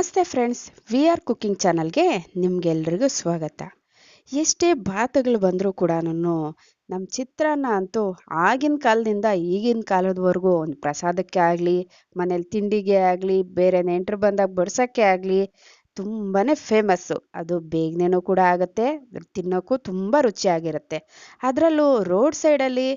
ನಮಸ್ತೆ friends we are cooking ಚಾನಲ್ಗೆ ನಿಮ್ಗೆಲ್ರಿಗೂ ಸ್ವಾಗತ. ಎಷ್ಟೇ ಭಾತಗಳು ಬಂದರೂ ಕೂಡ ನಮ್ಮ ಚಿತ್ರಾನ್ನ ಅಂತೂ ಆಗಿನ ಕಾಲದಿಂದ ಈಗಿನ ಕಾಲದವರೆಗೂ ಒಂದು ಪ್ರಸಾದಕ್ಕೆ ಆಗಲಿ, ಮನೇಲಿ ತಿಂಡಿಗೆ ಆಗಲಿ, ಬೇರೆ ನೆಂಟರು ಬಂದಾಗ ಬಡ್ಸೋಕ್ಕೆ ಆಗಲಿ ತುಂಬಾ ಫೇಮಸ್ಸು ಅದು ಬೇಗನೆನೂ ಕೂಡ ಆಗುತ್ತೆ, ತಿನ್ನೋಕ್ಕೂ ತುಂಬ ರುಚಿಯಾಗಿರುತ್ತೆ. ಅದರಲ್ಲೂ ರೋಡ್ ಸೈಡಲ್ಲಿ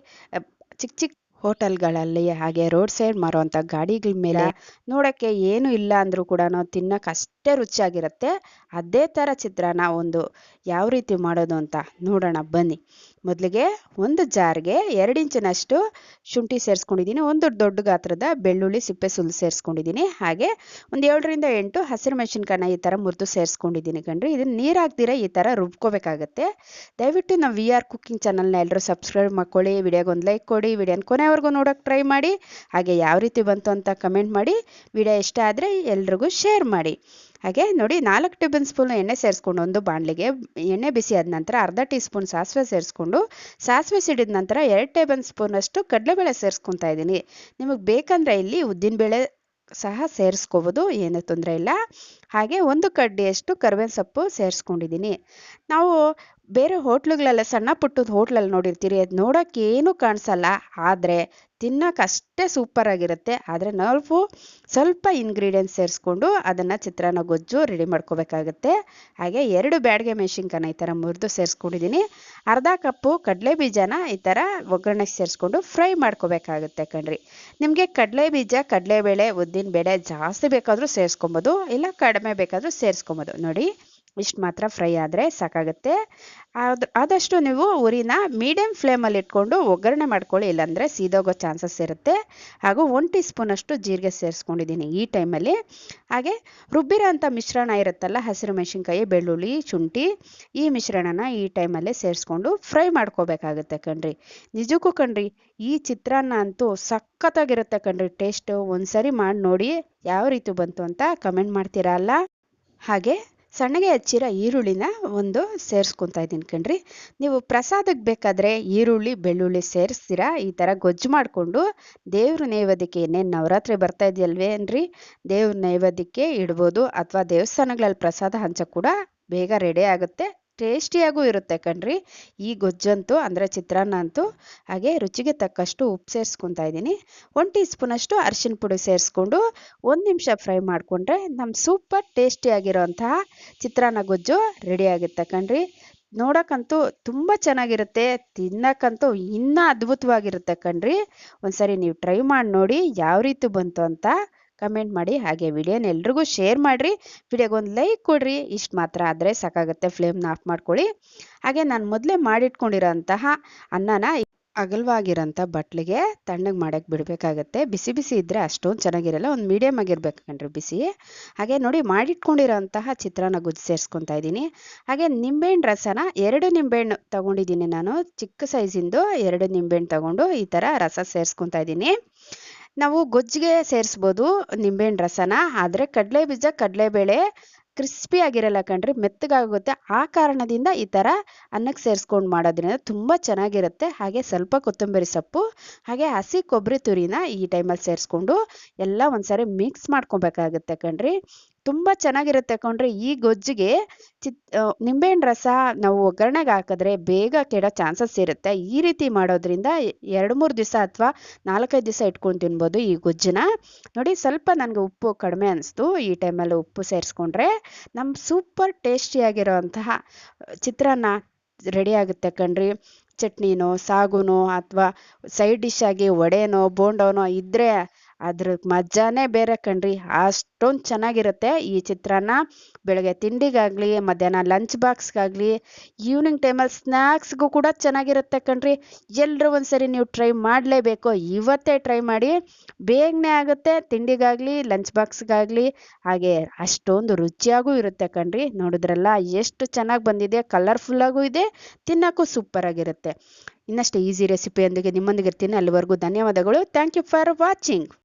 ಚಿಕ್ಕ ಚಿಕ್ಕ ಹೋಟೆಲ್ಗಳಲ್ಲಿ ಹಾಗೆ ರೋಡ್ ಸೈಡ್ ಮಾರುವಂಥ ಗಾಡಿಗಳ ಮೇಲೆ ನೋಡೋಕ್ಕೆ ಏನು ಇಲ್ಲ ಅಂದರೂ ಕೂಡ ತಿನ್ನೋಕೆ ಅಷ್ಟೇ ರುಚಿಯಾಗಿರುತ್ತೆ. ಅದೇ ಥರ ಚಿತ್ರಾನ್ನ ಒಂದು ಯಾವ ರೀತಿ ಮಾಡೋದು ಅಂತ ನೋಡೋಣ ಬನ್ನಿ. ಮೊದಲಿಗೆ ಒಂದು ಜಾರ್ಗೆ ಎರಡು ಇಂಚಿನಷ್ಟು ಶುಂಠಿ ಸೇರಿಸ್ಕೊಂಡಿದ್ದೀನಿ, ಒಂದು ದೊಡ್ಡ ಗಾತ್ರದ ಬೆಳ್ಳುಳ್ಳಿ, ಸಿಪ್ಪೆ ಸುಲ್ಲು ಸೇರಿಸ್ಕೊಂಡಿದ್ದೀನಿ, ಹಾಗೆ ಒಂದು ಏಳರಿಂದ ಎಂಟು ಹಸಿರು ಮೆಣಸಿನ್ಕಾಯನ್ನ ಈ ಥರ ಮುರಿದು ಸೇರಿಸ್ಕೊಂಡಿದ್ದೀನಿ ಕಣ್ರಿ ಇದನ್ನು ನೀರು ಹಾಕ್ದಿರ ಈ ಥರ ರುಬ್ಕೋಬೇಕಾಗತ್ತೆ. ದಯವಿಟ್ಟು ನಾವು ವಿ ಆರ್ ಕುಕ್ಕಿಂಗ್ ಚಾನಲ್ನ ಎಲ್ಲರೂ ಸಬ್ಸ್ಕ್ರೈಬ್ ಮಾಡ್ಕೊಳ್ಳಿ, ವಿಡಿಯೋಗೆ ಒಂದು ಲೈಕ್ ಕೊಡಿ, ವಿಡಿಯೋನ ಕೊನೆವರೆಗೂ ನೋಡೋಕೆ ಟ್ರೈ ಮಾಡಿ, ಹಾಗೆ ಯಾವ ರೀತಿ ಬಂತು ಅಂತ ಕಮೆಂಟ್ ಮಾಡಿ, ವಿಡಿಯೋ ಇಷ್ಟ ಆದರೆ ಎಲ್ರಿಗೂ ಶೇರ್ ಮಾಡಿ. ಹಾಗೆ ನೋಡಿ ನಾಲ್ಕು ಟೇಬಲ್ ಸ್ಪೂನ್ ಎಣ್ಣೆ ಸೇರಿಸ್ಕೊಂಡು ಒಂದು ಬಾಣಲಿಗೆ ಎಣ್ಣೆ ಬಿಸಿ ಆದ ನಂತರ ಅರ್ಧ ಟೀ ಸ್ಪೂನ್ ಸಾಸಿವೆ ಸೇರಿಸ್ಕೊಂಡು ಸಾಸಿವೆ ಸಿಡಿದ ನಂತರ ಎರಡು ಟೇಬಲ್ ಸ್ಪೂನಷ್ಟು ಕಡಲೆಬೇಳೆ ಸೇರಿಸ್ಕೊತಾ ಇದ್ದೀನಿ. ನಿಮಗೆ ಬೇಕಂದ್ರೆ ಇಲ್ಲಿ ಉದ್ದಿನಬೇಳೆ ಸಹ ಸೇರಿಸ್ಕೋಬೋದು, ಏನೂ ತೊಂದರೆ ಇಲ್ಲ. ಹಾಗೆ ಒಂದು ಕಡ್ಡಿಯಷ್ಟು ಕರ್ಬೇವಿನ ಸೊಪ್ಪು ಸೇರಿಸ್ಕೊಂಡಿದ್ದೀನಿ. ನಾವು ಬೇರೆ ಹೋಟ್ಲುಗಳೆಲ್ಲ ಸಣ್ಣ ಪುಟ್ಟದ ಹೋಟ್ಲಲ್ಲಿ ನೋಡಿರ್ತೀರಿ, ಅದು ನೋಡೋಕೆ ಏನೂ ಕಾಣಿಸಲ್ಲ. ಆದರೆ ತಿನ್ನೋಕ್ಕಷ್ಟೇ ಸೂಪರಾಗಿರುತ್ತೆ ಆದರೆ ನಾವು ಸ್ವಲ್ಪ ಇಂಗ್ರೀಡಿಯೆಂಟ್ಸ್ ಸೇರಿಸ್ಕೊಂಡು ಅದನ್ನು ಚಿತ್ರಾನ್ನ, ಗೊಜ್ಜು ರೆಡಿ ಮಾಡ್ಕೋಬೇಕಾಗುತ್ತೆ. ಹಾಗೆ ಎರಡು ಬ್ಯಾಡ್ಗೆ ಮೆಣಸಿನ್ಕಾಯಿನ ಈ ಥರ ಮುರಿದು ಸೇರಿಸ್ಕೊಂಡಿದ್ದೀನಿ ಅರ್ಧ ಕಪ್ಪು ಕಡಲೆ ಬೀಜನ ಈ ಥರ ಒಗ್ಗರಣೆಗೆ ಸೇರಿಸ್ಕೊಂಡು ಫ್ರೈ ಮಾಡ್ಕೋಬೇಕಾಗುತ್ತೆ ಕಣ್ರಿ. ನಿಮಗೆ ಕಡಲೆ ಬೀಜ, ಕಡಲೆ ಬೇಳೆ, ಉದ್ದಿನ ಬೇಳೆ ಜಾಸ್ತಿ ಬೇಕಾದರೂ ಸೇರಿಸ್ಕೊಬೋದು, ಇಲ್ಲ ಕಡಿಮೆ ಬೇಕಾದರೂ ಸೇರಿಸ್ಕೊಬೋದು. ನೋಡಿ. ಇಷ್ಟು ಮಾತ್ರ ಫ್ರೈ ಆದರೆ ಸಾಕಾಗುತ್ತೆ. ಅದು ಆದಷ್ಟು ನೀವು ಉರಿನ ಮೀಡಿಯಮ್ ಫ್ಲೇಮಲ್ಲಿ ಇಟ್ಕೊಂಡು ಒಗ್ಗರಣೆ ಮಾಡ್ಕೊಳ್ಳಿ, ಇಲ್ಲಾಂದರೆ ಸೀದೋಗೋ ಚಾನ್ಸಸ್ ಇರುತ್ತೆ. ಹಾಗೂ ಒನ್ ಟೀ ಸ್ಪೂನಷ್ಟು ಜೀರಿಗೆ ಸೇರಿಸ್ಕೊಂಡಿದ್ದೀನಿ ಈ ಟೈಮಲ್ಲಿ ಹಾಗೆ ರುಬ್ಬಿರೋ ಅಂಥ ಮಿಶ್ರಣ ಇರುತ್ತಲ್ಲ, ಹಸಿರು ಮೆಣಸಿನ್ಕಾಯಿ, ಬೆಳ್ಳುಳ್ಳಿ, ಶುಂಠಿ, ಈ ಮಿಶ್ರಣನ ಈ ಟೈಮಲ್ಲೇ ಸೇರಿಸ್ಕೊಂಡು ಫ್ರೈ ಮಾಡ್ಕೋಬೇಕಾಗುತ್ತೆ ಕಣ್ರಿ. ನಿಜಕ್ಕೂ ಕಣ್ರಿ, ಈ ಚಿತ್ರಾನ್ನ ಅಂತೂ ಸಖತ್ತಾಗಿರುತ್ತೆ ಕಣ್ರಿ. ಟೇಸ್ಟು ಒಂದು ಸರಿ ಮಾಡಿ ನೋಡಿ, ಯಾವ ರೀತಿ ಬಂತು ಅಂತ ಕಮೆಂಟ್ ಮಾಡ್ತೀರಾ ಅಲ್ಲ? ಹಾಗೆ ಸಣ್ಣಗೆ ಹಚ್ಚಿರೋ ಈರುಳ್ಳಿನ ಒಂದು ಸೇರಿಸ್ಕೊತಾ ಇದ್ದೀನಿ ಕಣ್ರಿ. ನೀವು ಪ್ರಸಾದಕ್ಕೆ ಬೇಕಾದರೆ ಈರುಳ್ಳಿ, ಬೆಳ್ಳುಳ್ಳಿ ಸೇರಿಸ್ತೀರಾ? ಈ ಥರ ಗೊಜ್ಜು ಮಾಡಿಕೊಂಡು ದೇವ್ರ ನೈವೇದ್ಯಕ್ಕೆ ಏನೇನು ನವರಾತ್ರಿ ಬರ್ತಾ ಇದೆಯಲ್ವೇನ್ರಿ ದೇವ್ರ ನೈವೇದ್ಯಕ್ಕೆ ಇಡ್ಬೋದು, ಅಥವಾ ದೇವಸ್ಥಾನಗಳಲ್ಲಿ ಪ್ರಸಾದ ಹಂಚ ಕೂಡ ಬೇಗ ರೆಡಿ ಆಗುತ್ತೆ. ಟೇಸ್ಟಿಯಾಗೂ ಇರುತ್ತೆ ಕಣ್ರಿ. ಈ ಗೊಜ್ಜಂತೂ ಅಂದರೆ ಚಿತ್ರಾನ್ನ ಅಂತೂ ಹಾಗೆ ರುಚಿಗೆ ತಕ್ಕಷ್ಟು ಉಪ್ಪು ಸೇರಿಸ್ಕೊತಾ ಇದ್ದೀನಿ. ಒಂದು ಟೀ ಸ್ಪೂನಷ್ಟು ಅರಿಶಿನ ಪುಡಿ ಸೇರಿಸ್ಕೊಂಡು ಒಂದು ನಿಮಿಷ ಫ್ರೈ ಮಾಡಿಕೊಂಡ್ರೆ ನಮ್ಮ ಸೂಪರ್ ಟೇಸ್ಟಿಯಾಗಿರೋಂತಹ ಚಿತ್ರಾನ್ನ ಗೊಜ್ಜು ರೆಡಿ ಆಗುತ್ತೆ ಕಣ್ರಿ. ನೋಡೋಕ್ಕಂತೂ ತುಂಬ ಚೆನ್ನಾಗಿರುತ್ತೆ, ತಿನ್ನಕ್ಕಂತೂ ಇನ್ನೂ ಅದ್ಭುತವಾಗಿರುತ್ತೆ ಕಣ್ರಿ. ಒಂದ್ಸರಿ ನೀವು ಟ್ರೈ ಮಾಡಿ ನೋಡಿ ಯಾವ ರೀತಿ ಬಂತು ಅಂತ. ಕಮೆಂಟ್ ಮಾಡಿ ಹಾಗೆ ವಿಡಿಯೋನ ಎಲ್ರಿಗೂ ಶೇರ್ ಮಾಡಿರಿ. ವಿಡಿಯೋಗೆ ಒಂದು ಲೈಕ್ ಕೊಡ್ರಿ. ಇಷ್ಟು ಮಾತ್ರ ಆದರೆ ಸಾಕಾಗುತ್ತೆ. ಫ್ಲೇಮ್ನ ಆಫ್ ಮಾಡ್ಕೊಳ್ಳಿ. ಹಾಗೆ ನಾನು ಮೊದಲೇ ಮಾಡಿಟ್ಕೊಂಡಿರೋಂತಹ ಅನ್ನನ ಅಗಲವಾಗಿರೋಂಥ ಬಟ್ಲಿಗೆ ತಣ್ಣಗೆ ಮಾಡೋಕ್ಕೆ ಬಿಡಬೇಕಾಗತ್ತೆ. ಬಿಸಿ ಬಿಸಿ ಇದ್ದರೆ ಅಷ್ಟೊಂದು ಚೆನ್ನಾಗಿರಲ್ಲ. ಒಂದು ಮೀಡಿಯಮ್ ಆಗಿರ್ಬೇಕು ಕಣ್ರಿ ಬಿಸಿ. ಹಾಗೆ ನೋಡಿ ಮಾಡಿಟ್ಕೊಂಡಿರೋಂತಹ ಚಿತ್ರಾನ್ನ ಗುಜ್ಜು ಸೇರಿಸ್ಕೊತಾ ಇದ್ದೀನಿ. ಹಾಗೆ ನಿಂಬೆಹಣ್ಣು ರಸನ ಎರಡು ನಿಂಬೆಹಣ್ಣು ತೊಗೊಂಡಿದ್ದೀನಿ ನಾನು. ಚಿಕ್ಕ ಸೈಜಿಂದು ಎರಡು ನಿಂಬೆಹಣ್ಣು ತೊಗೊಂಡು ಈ ಥರ ರಸ ಸೇರಿಸ್ಕೊತಾ ಇದ್ದೀನಿ. ನಾವು ಗೊಜ್ಜಿಗೆ ಸೇರಿಸ್ಬೋದು ನಿಂಬೆಹಣ್ಣು ರಸನ. ಆದರೆ ಕಡಲೆ ಬೀಜ ಕಡಲೆಬೇಳೆ ಕ್ರಿಸ್ಪಿ ಆಗಿರಲ್ಲ ಕಣ್ರಿ, ಮೆತ್ತಗಾಗುತ್ತೆ. ಆ ಕಾರಣದಿಂದ ಈ ಥರ ಅನ್ನಕ್ಕೆ ಸೇರಿಸ್ಕೊಂಡು ಮಾಡೋದ್ರಿಂದ ತುಂಬ ಚೆನ್ನಾಗಿರುತ್ತೆ. ಹಾಗೆ ಸ್ವಲ್ಪ ಕೊತ್ತಂಬರಿ ಸೊಪ್ಪು, ಹಾಗೆ ಹಸಿ ಕೊಬ್ಬರಿ ತುರಿನ ಈ ಟೈಮಲ್ಲಿ ಸೇರಿಸ್ಕೊಂಡು ಎಲ್ಲ ಒಂದ್ಸರಿ ಮಿಕ್ಸ್ ಮಾಡ್ಕೊಬೇಕಾಗುತ್ತೆ ಕಣ್ರಿ. ತುಂಬ ಚೆನ್ನಾಗಿರುತ್ತೆ ಕಣ್ರಿ. ಈ ಗೊಜ್ಜಿಗೆ ಚಿತ್ ನಿಂಬೆಹಣ್ಣು ರಸ ನಾವು ಒಗ್ಗರಣೆಗೆ ಹಾಕಿದ್ರೆ ಬೇಗ ಕೆಡೋ ಚಾನ್ಸಸ್ ಇರುತ್ತೆ. ಈ ರೀತಿ ಮಾಡೋದ್ರಿಂದ ಎರಡು ಮೂರು ದಿವಸ ಅಥವಾ ನಾಲ್ಕೈದು ದಿವಸ ಇಟ್ಕೊಂಡು ತಿನ್ಬೋದು ಈ ಗೊಜ್ಜನ್ನ. ನೋಡಿ ಸ್ವಲ್ಪ ನನಗೆ ಉಪ್ಪು ಕಡಿಮೆ ಅನಿಸ್ತು. ಈ ಟೈಮಲ್ಲಿ ಉಪ್ಪು ಸೇರಿಸ್ಕೊಂಡ್ರೆ ನಮ್ಮ ಸೂಪರ್ ಟೇಸ್ಟಿಯಾಗಿರೋಂತಹ ಚಿತ್ರಾನ್ನ ರೆಡಿ ಆಗುತ್ತೆ ಕಣ್ರಿ. ಚಟ್ನಿನೋ, ಸಾಗುನೋ ಅಥವಾ ಸೈಡ್ ಡಿಶ್ ಆಗಿ ವಡೆನೋ, ಬೋಂಡೋನೋ ಇದ್ದರೆ ಅದ್ರ ಮಜಾನೇ ಬೇರೆ ಕಣ್ರಿ. ಅಷ್ಟೊಂದು ಚೆನ್ನಾಗಿರುತ್ತೆ ಈ ಚಿತ್ರಾನ್ನ. ಬೆಳಗ್ಗೆ ತಿಂಡಿಗಾಗಲಿ, ಮಧ್ಯಾಹ್ನ ಲಂಚ್ ಬಾಕ್ಸ್ಗಾಗಲಿ ಈವ್ನಿಂಗ್ ಟೈಮಲ್ಲಿ ಸ್ನ್ಯಾಕ್ಸ್ಗೂ ಕೂಡ ಚೆನ್ನಾಗಿರುತ್ತೆ ಕಣ್ರಿ. ಎಲ್ಲರೂ ಒಂದ್ಸರಿ ನೀವು ಟ್ರೈ ಮಾಡಲೇಬೇಕು. ಇವತ್ತೇ ಟ್ರೈ ಮಾಡಿ ಬೇಗನೆ ಆಗುತ್ತೆ. ತಿಂಡಿಗಾಗಲಿ ಲಂಚ್ ಬಾಕ್ಸ್ಗಾಗಲಿ ಹಾಗೆ ಅಷ್ಟೊಂದು ರುಚಿಯಾಗೂ ಇರುತ್ತೆ ಕಣ್ರಿ. ನೋಡಿದ್ರಲ್ಲ ಎಷ್ಟು ಚೆನ್ನಾಗಿ ಬಂದಿದೆ ಕಲರ್ಫುಲ್ಲಾಗೂ ಇದೆ, ತಿನ್ನೋಕ್ಕೂ ಸೂಪರಾಗಿರುತ್ತೆ ಇನ್ನಷ್ಟು ಈಸಿ ರೆಸಿಪಿಯೊಂದಿಗೆ ನಿಮ್ಮೊಂದಿಗೆ ಇರ್ತೀನಿ. ಅಲ್ಲಿವರೆಗೂ ಧನ್ಯವಾದಗಳು. Thank you for watching